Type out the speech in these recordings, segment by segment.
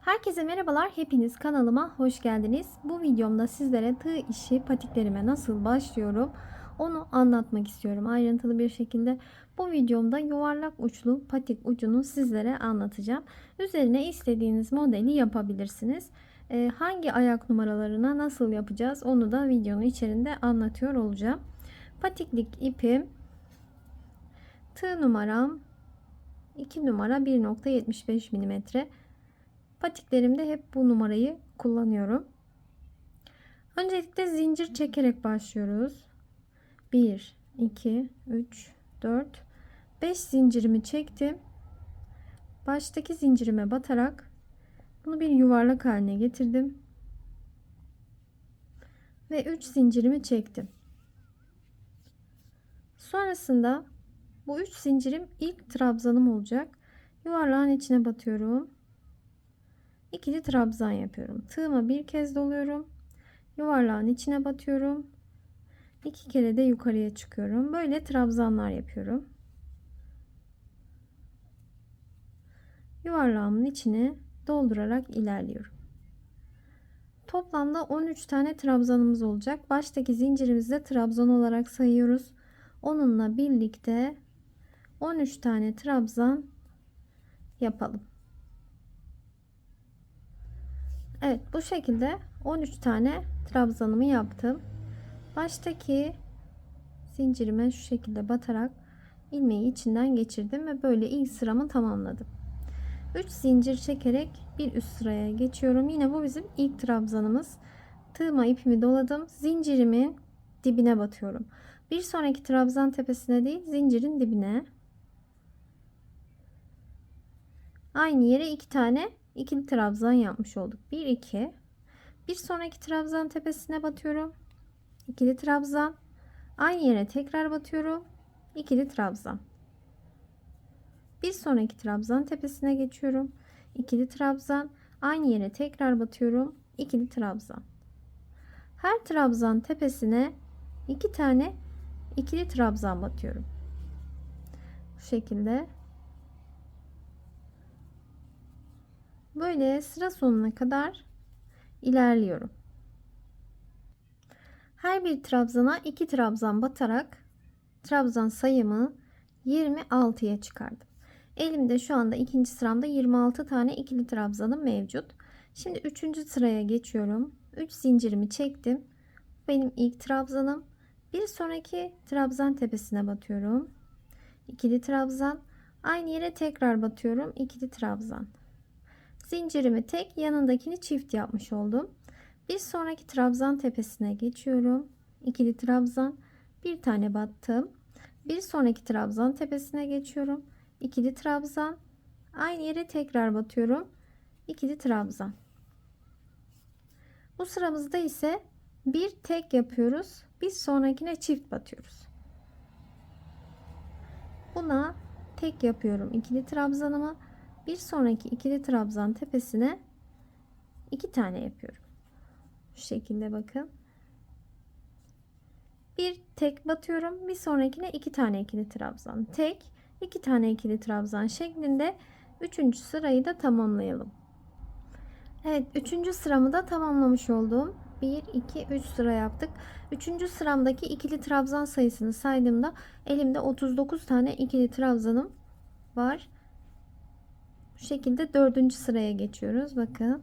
Herkese merhabalar. Hepiniz kanalıma hoş geldiniz. Bu videomda sizlere tığ işi patiklerime nasıl başlıyorum onu anlatmak istiyorum ayrıntılı bir şekilde. Bu videomda yuvarlak uçlu patik ucunu sizlere anlatacağım. Üzerine istediğiniz modeli yapabilirsiniz. Ee, hangi ayak numaralarına nasıl yapacağız onu da videonun içerisinde anlatıyor olacağım. Patiklik ipim tığ numaram 2 numara 1.75 milimetre. Patiklerimde hep bu numarayı kullanıyorum. Öncelikle zincir çekerek başlıyoruz. 1, 2, 3, 4, 5 zincirimi çektim. Baştaki zincirime batarak bunu bir yuvarlak haline getirdim. Ve 3 zincirimi çektim. Sonrasında bu 3 zincirim ilk trabzanım olacak. Yuvarlağın içine batıyorum ikili trabzan yapıyorum. Tığıma bir kez doluyorum. Yuvarlağın içine batıyorum. İki kere de yukarıya çıkıyorum. Böyle trabzanlar yapıyorum. Yuvarlağımın içine doldurarak ilerliyorum. Toplamda 13 tane trabzanımız olacak. Baştaki zincirimizde trabzan olarak sayıyoruz. Onunla birlikte 13 tane trabzan yapalım. Evet bu şekilde 13 tane trabzanımı yaptım. Baştaki zincirime şu şekilde batarak ilmeği içinden geçirdim ve böyle ilk sıramı tamamladım. 3 zincir çekerek bir üst sıraya geçiyorum. Yine bu bizim ilk trabzanımız. Tığıma ipimi doladım. Zincirimin dibine batıyorum. Bir sonraki trabzan tepesine değil zincirin dibine. Aynı yere iki tane ikili trabzan yapmış olduk. 1 2 bir sonraki trabzan tepesine batıyorum. İkili trabzan. Aynı yere tekrar batıyorum. İkili trabzan. Bir sonraki trabzan tepesine geçiyorum. İkili trabzan. Aynı yere tekrar batıyorum. İkili trabzan. Her trabzan tepesine iki tane ikili trabzan batıyorum. Bu şekilde Böyle sıra sonuna kadar ilerliyorum. Her bir trabzana 2 trabzan batarak trabzan sayımı 26'ya çıkardım. Elimde şu anda ikinci sıramda 26 tane ikili trabzanım mevcut. Şimdi üçüncü sıraya geçiyorum. 3 zincirimi çektim. Benim ilk trabzanım. Bir sonraki trabzan tepesine batıyorum. İkili trabzan. Aynı yere tekrar batıyorum. İkili trabzan. Zincirimi tek yanındakini çift yapmış oldum. Bir sonraki trabzan tepesine geçiyorum. İkili trabzan bir tane battım. Bir sonraki trabzan tepesine geçiyorum. İkili trabzan aynı yere tekrar batıyorum. İkili trabzan. Bu sıramızda ise bir tek yapıyoruz. Bir sonrakine çift batıyoruz. Buna tek yapıyorum. İkili trabzanımı bir sonraki ikili trabzan tepesine iki tane yapıyorum. Şu şekilde bakın. Bir tek batıyorum. Bir sonrakine iki tane ikili trabzan. Tek, iki tane ikili trabzan şeklinde üçüncü sırayı da tamamlayalım. Evet, üçüncü sıramı da tamamlamış oldum. 1, 2, 3 sıra yaptık. Üçüncü sıramdaki ikili trabzan sayısını saydığımda elimde 39 tane ikili trabzanım var. Bu şekilde dördüncü sıraya geçiyoruz. Bakın.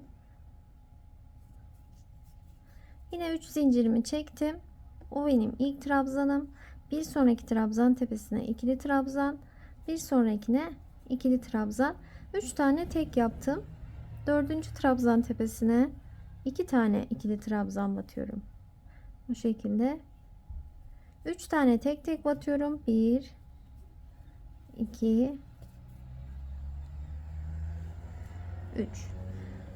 Yine 3 zincirimi çektim. O benim ilk trabzanım. Bir sonraki trabzan tepesine ikili trabzan. Bir sonrakine ikili trabzan. 3 tane tek yaptım. Dördüncü trabzan tepesine iki tane ikili trabzan batıyorum. Bu şekilde. 3 tane tek tek batıyorum. 1 2 3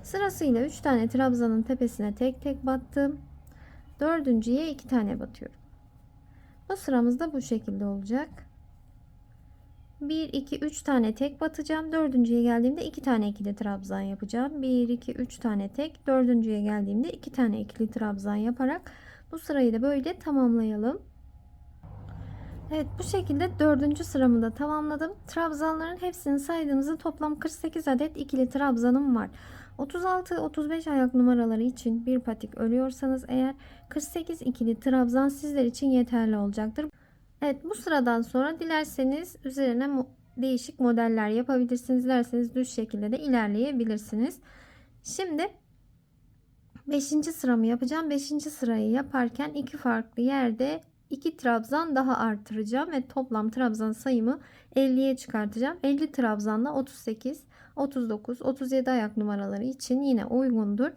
sırasıyla 3 tane trabzanın tepesine tek tek battım. Dördüncüye 2 tane batıyorum. Bu sıramız da bu şekilde olacak. 1 2 3 tane tek batacağım. Dördüncüye geldiğimde 2 tane ikili trabzan yapacağım. 1 2 3 tane tek. Dördüncüye geldiğimde 2 tane ikili trabzan yaparak bu sırayı da böyle tamamlayalım Evet bu şekilde dördüncü sıramı da tamamladım. Trabzanların hepsini saydığımızda toplam 48 adet ikili trabzanım var. 36-35 ayak numaraları için bir patik örüyorsanız eğer 48 ikili trabzan sizler için yeterli olacaktır. Evet bu sıradan sonra dilerseniz üzerine değişik modeller yapabilirsiniz. Dilerseniz düz şekilde de ilerleyebilirsiniz. Şimdi 5. sıramı yapacağım. 5. sırayı yaparken iki farklı yerde 2 trabzan daha artıracağım ve toplam trabzan sayımı 50'ye çıkartacağım. 50 trabzanla 38, 39, 37 ayak numaraları için yine uygundur.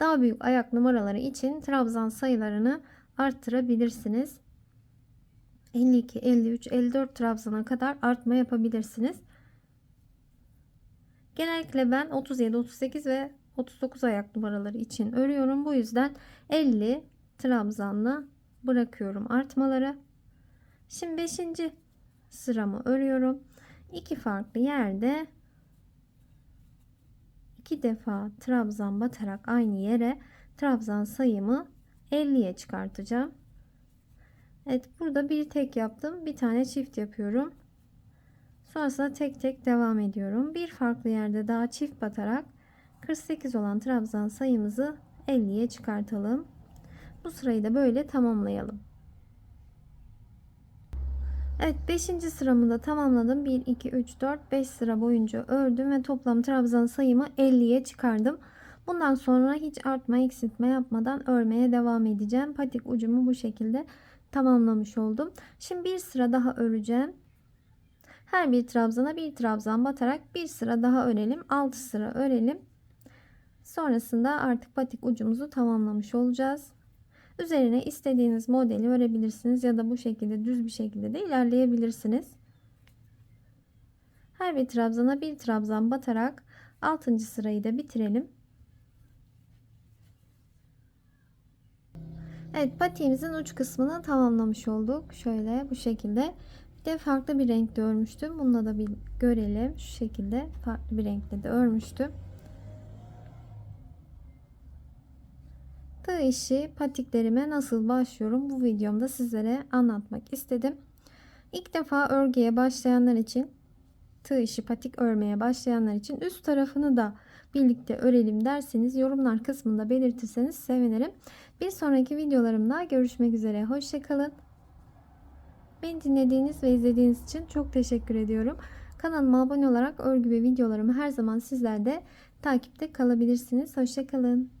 Daha büyük ayak numaraları için trabzan sayılarını arttırabilirsiniz. 52, 53, 54 trabzana kadar artma yapabilirsiniz. Genellikle ben 37, 38 ve 39 ayak numaraları için örüyorum. Bu yüzden 50 trabzanla bırakıyorum artmaları. Şimdi 5. sıramı örüyorum. İki farklı yerde iki defa trabzan batarak aynı yere trabzan sayımı 50'ye çıkartacağım. Evet burada bir tek yaptım. Bir tane çift yapıyorum. Sonrasında tek tek devam ediyorum. Bir farklı yerde daha çift batarak 48 olan trabzan sayımızı 50'ye çıkartalım. Bu sırayı da böyle tamamlayalım. Evet 5. sıramı da tamamladım. 1, 2, 3, 4, 5 sıra boyunca ördüm ve toplam trabzan sayımı 50'ye çıkardım. Bundan sonra hiç artma eksiltme yapmadan örmeye devam edeceğim. Patik ucumu bu şekilde tamamlamış oldum. Şimdi bir sıra daha öreceğim. Her bir trabzana bir trabzan batarak bir sıra daha örelim. 6 sıra örelim. Sonrasında artık patik ucumuzu tamamlamış olacağız. Üzerine istediğiniz modeli örebilirsiniz ya da bu şekilde düz bir şekilde de ilerleyebilirsiniz. Her bir trabzana bir trabzan batarak 6. sırayı da bitirelim. Evet patiğimizin uç kısmını tamamlamış olduk. Şöyle bu şekilde. Bir de farklı bir renkte örmüştüm. Bununla da bir görelim. Şu şekilde farklı bir renkte de örmüştüm. Tığ işi patiklerime nasıl başlıyorum bu videomda sizlere anlatmak istedim. İlk defa örgüye başlayanlar için tığ işi patik örmeye başlayanlar için üst tarafını da birlikte örelim derseniz yorumlar kısmında belirtirseniz sevinirim. Bir sonraki videolarımda görüşmek üzere. Hoşçakalın. Beni dinlediğiniz ve izlediğiniz için çok teşekkür ediyorum. Kanalıma abone olarak örgü ve videolarımı her zaman sizler de takipte kalabilirsiniz. Hoşçakalın.